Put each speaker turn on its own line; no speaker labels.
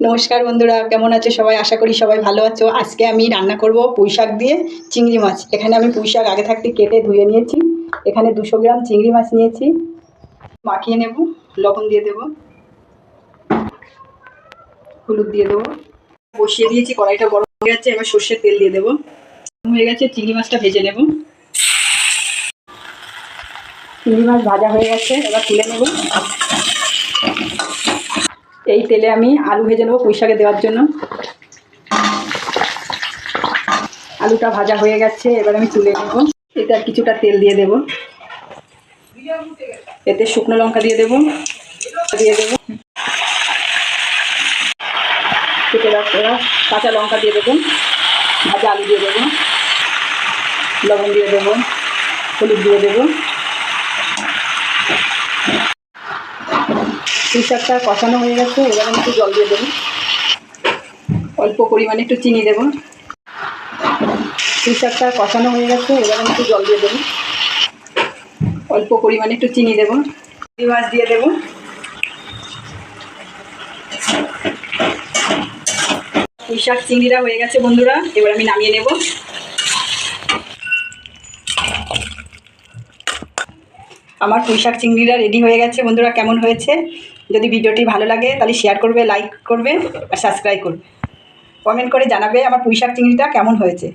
নমস্কার বন্ধুরা, কেমন আছো সবাই? আশা করি সবাই ভালো আছো। আজকে আমি রান্না করব পুঁই শাক দিয়ে চিংড়ি মাছ। এখানে আমি পুঁই শাক আগে থাকতে কেটে ধুয়ে নিয়েছি। এখানে দুশো গ্রাম চিংড়ি মাছ নিয়েছি। মাখিয়ে নেব, লবণ দিয়ে দেব। হলুদ দিয়ে দেবো। বসিয়ে দিয়েছি, কড়াইটা গরম হয়ে গেছে, এবার সর্ষের তেল দিয়ে দেবো। হয়ে গেছে, চিংড়ি মাছটা ভেজে নেব। চিংড়ি মাছ ভাজা হয়ে গেছে, এবার তুলে নেব। এই তেলে আমি আলু ভেজে নেব পুঁইশাকে দেওয়ার জন্য। আলুটা ভাজা হয়ে গেছে, এবার আমি তুলে নেব। এতে আর কিছুটা তেল দিয়ে দেব। এতে শুকনো লঙ্কা দিয়ে দেব। দিয়ে দেব। কাঁচা লঙ্কা দিয়ে দেবো। ভাজা আলু দিয়ে দেবো। লবণ দিয়ে দেবো। হলুদ দিয়ে দেবো। পুঁই শাকটা কষানো হয়ে গেছে, এবার আমি একটু জল দিয়ে দেবো। অল্প পরিমাণে একটু চিনি দেবো। পুঁই কষানো হয়ে গেছে, এবার একটু জল দিয়ে দেবো। অল্প পরিমাণে একটু চিনি দেবো। চিংড়ি মাছ দিয়ে দেবো। পুঁই চিংড়িটা হয়ে গেছে বন্ধুরা, এবার আমি নামিয়ে নেব। আমার পুঁই শাক চিংড়িটা রেডি হয়ে গেছে বন্ধুরা, কেমন হয়েছে? যদি ভিডিওটি ভালো লাগে তাহলে শেয়ার করবে লাইক করবে আর সাবস্ক্রাইব করবে। কমেন্ট করে জানাবে আমার পুঁইশাক চিংড়িটা কেমন হয়েছে।